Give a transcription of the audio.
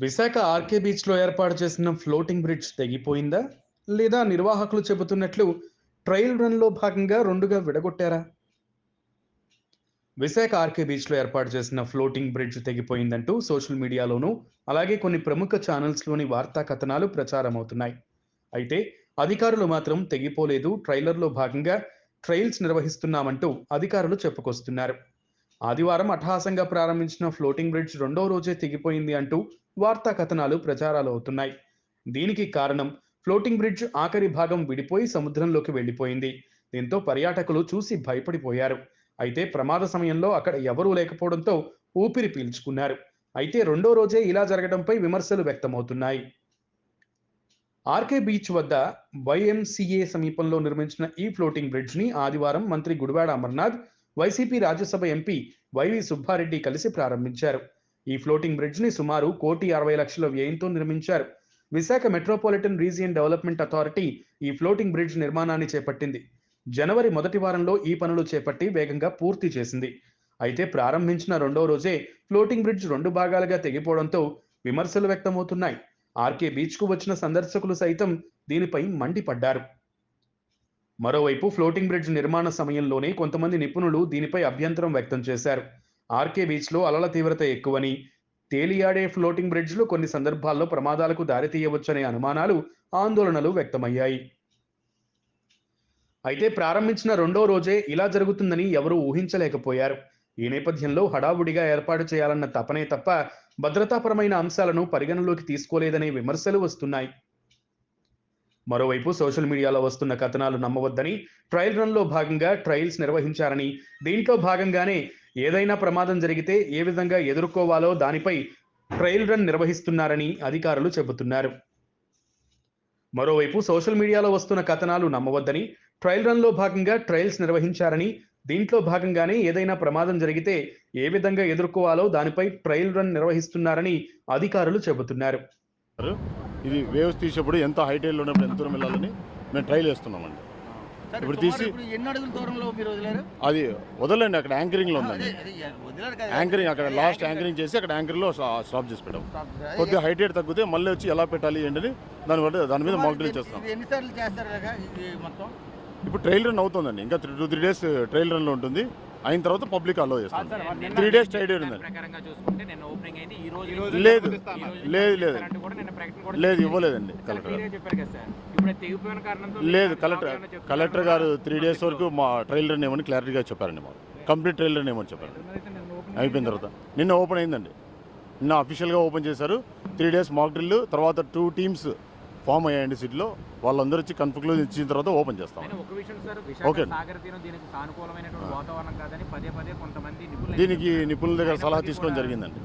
Visakha RK బీచ్లో ఏర్పాటు చేసిన ఫ్లోటింగ్ బ్రిడ్జ్ తెగిపోయిందా? లేదా నిర్వాహకులు చెబుతున్నట్లు ట్రయల్ రన్లో భాగంగా రెండుగా విడగొట్టారా? విశాఖ ఆర్కే బీచ్లో ఏర్పాటు చేసిన ఫ్లోటింగ్ బ్రిడ్జ్ తెగిపోయిందంటూ సోషల్ మీడియాలోనూ అలాగే కొన్ని ప్రముఖ ఛానల్స్లోని వార్తా కథనాలు ప్రచారమవుతున్నాయి. అయితే అధికారులు మాత్రం తెగిపోలేదు ట్రైలర్లో భాగంగా ట్రయల్స్ నిర్వహిస్తున్నామంటూ అధికారులు చెప్పుకొస్తున్నారు. ఆదివారం అట్టహాసంగా ప్రారంభించిన ఫ్లోటింగ్ బ్రిడ్జ్ రెండో రోజే తెగిపోయింది అంటూ వార్తా కథనాలు ప్రచారాలు అవుతున్నాయి దీనికి కారణం ఫ్లోటింగ్ బ్రిడ్జ్ ఆఖరి భాగం విడిపోయి సముద్రంలోకి వెళ్ళిపోయింది. దీంతో పర్యాటకులు చూసి భయపడిపోయారు. అయితే ప్రమాద సమయంలో అక్కడ ఎవరూ లేకపోవడంతో ఊపిరి పీల్చుకున్నారు. అయితే రెండో రోజే ఇలా జరగడంపై విమర్శలు వ్యక్తమవుతున్నాయి. ఆర్కే బీచ్ వద్ద వైఎంసీఏ సమీపంలో నిర్మించిన ఈ ఫ్లోటింగ్ బ్రిడ్జ్ని ఆదివారం మంత్రి Gudivada Amarnath YCP Rajya Sabha MP YV Subba Reddy కలిసి ప్రారంభించారు. ఈ ఫ్లోటింగ్ బ్రిడ్జ్ని సుమారు కోటి అరవై లక్షల వ్యయంతో నిర్మించారు. Visakha metropolitan region development authority ఈ ఫ్లోటింగ్ బ్రిడ్జ్ నిర్మాణాన్ని చేపట్టింది. జనవరి మొదటి వారంలో ఈ పనులు చేపట్టి వేగంగా పూర్తి చేసింది. అయితే ప్రారంభించిన రెండో రోజే ఫ్లోటింగ్ బ్రిడ్జ్ రెండు భాగాలుగా తెగిపోవడంతో విమర్శలు వ్యక్తమవుతున్నాయి. ఆర్కే బీచ్కు వచ్చిన సందర్శకులు సైతం దీనిపై మండిపడ్డారు. మరోవైపు ఫ్లోటింగ్ బ్రిడ్జ్ నిర్మాణ సమయంలోనే కొంతమంది నిపుణులు దీనిపై అభ్యంతరం వ్యక్తం చేశారు. ఆర్కే బీచ్లో అలల తీవ్రత ఎక్కువని తేలియాడే ఫ్లోటింగ్ బ్రిడ్జ్లు కొన్ని సందర్భాల్లో ప్రమాదాలకు దారితీయవచ్చనే అనుమానాలు ఆందోళనలు వ్యక్తమయ్యాయి. అయితే ప్రారంభించిన రెండో రోజే ఇలా జరుగుతుందని ఎవరూ ఊహించలేకపోయారు. ఈ నేపథ్యంలో హడావుడిగా ఏర్పాటు చేయాలన్న తపనే తప్ప భద్రతాపరమైన అంశాలను పరిగణలోకి తీసుకోలేదనే విమర్శలు వస్తున్నాయి. మరోవైపు సోషల్ మీడియాలో వస్తున్న కథనాలు నమ్మవద్దని ట్రయల్ రన్లో భాగంగా ట్రయల్స్ నిర్వహించారని దీంట్లో భాగంగానే ఏదైనా ప్రమాదం జరిగితే ఏ విధంగా ఎదుర్కోవాలో దానిపై ట్రయల్ రన్ నిర్వహిస్తున్నారని అధికారులు చెబుతున్నారు. మరోవైపు సోషల్ మీడియాలో వస్తున్న కథనాలు నమ్మవద్దని ట్రయల్ రన్లో భాగంగా ట్రయల్స్ నిర్వహించారని దీంట్లో భాగంగానే ఏదైనా ప్రమాదం జరిగితే ఏ విధంగా ఎదుర్కోవాలో దానిపై ట్రయల్ రన్ నిర్వహిస్తున్నారని అధికారులు చెబుతున్నారు. ఇది వేవ్స్ తీసేప్పుడు ఎంత హైటైల్లో లో ఉన్నప్పుడు ఎంత దూరం వెళ్ళాలని మేము ట్రైల్ చేస్తున్నామండి. ఇప్పుడు తీసి- ఇప్పుడు ఎన్ని అడుగుల దూరంలో మీరు వదిలారు అది వదలండి అక్కడ యాంకరింగ్లో ఉందండి. యాంకరింగ్ అక్కడ లాస్ట్ యాంకరింగ్ చేసి అక్కడ యాంకరింగ్లో స్టాప్ చేసి పెట్టాం. కొద్దిగా హైట్ రేట్ తగ్గితే మళ్ళీ వచ్చి ఎలా పెట్టాలి ఏంటని దాని వల్ల దాని మీద మాక్ ఎన్నిసార్లు చేస్తారు మొత్తం ఇప్పుడు ట్రైల్ రన్ అవుతుందండి ఇంకా టూ త్రీ డేస్ ట్రైల్ రన్లో ఉంటుంది అయిన తర్వాత పబ్లిక్ అలో చేస్తాం త్రీ డేస్ ట్రైడ్ ఉందండి ప్రకారంగా చూసుకుంటే నిన్న ఓపెనింగ్ అయింది ఈ రోజు లేదు లేదు లేదు. ఇవ్వలేదండి కలెక్టర్ లేదు కలెక్టర్? కలెక్టర్ గారు త్రీ డేస్ వరకు మా ట్రైల్ రన్ ఏమని క్లారిటీగా చెప్పారండి మాకు. కంప్లీట్ ట్రైల్ రన్ ఏమని చెప్పారు అయిపోయిన తర్వాత. నిన్న ఓపెన్ అయిందండి. నిన్న అఫీషియల్గా ఓపెన్ చేశారు. త్రీ డేస్ మాక్ డ్రిల్ తర్వాత టూ టీమ్స్ ఫామ్ అయ్యాయండి సిటీలో వాళ్ళందరూ వచ్చి కన్ఫ్యూజ్ ఇచ్చిన తర్వాత ఓపెన్ చేస్తాం. ఓకే. దీనికి నిపుణుల దగ్గర సలహా తీసుకోవడం జరిగిందండి.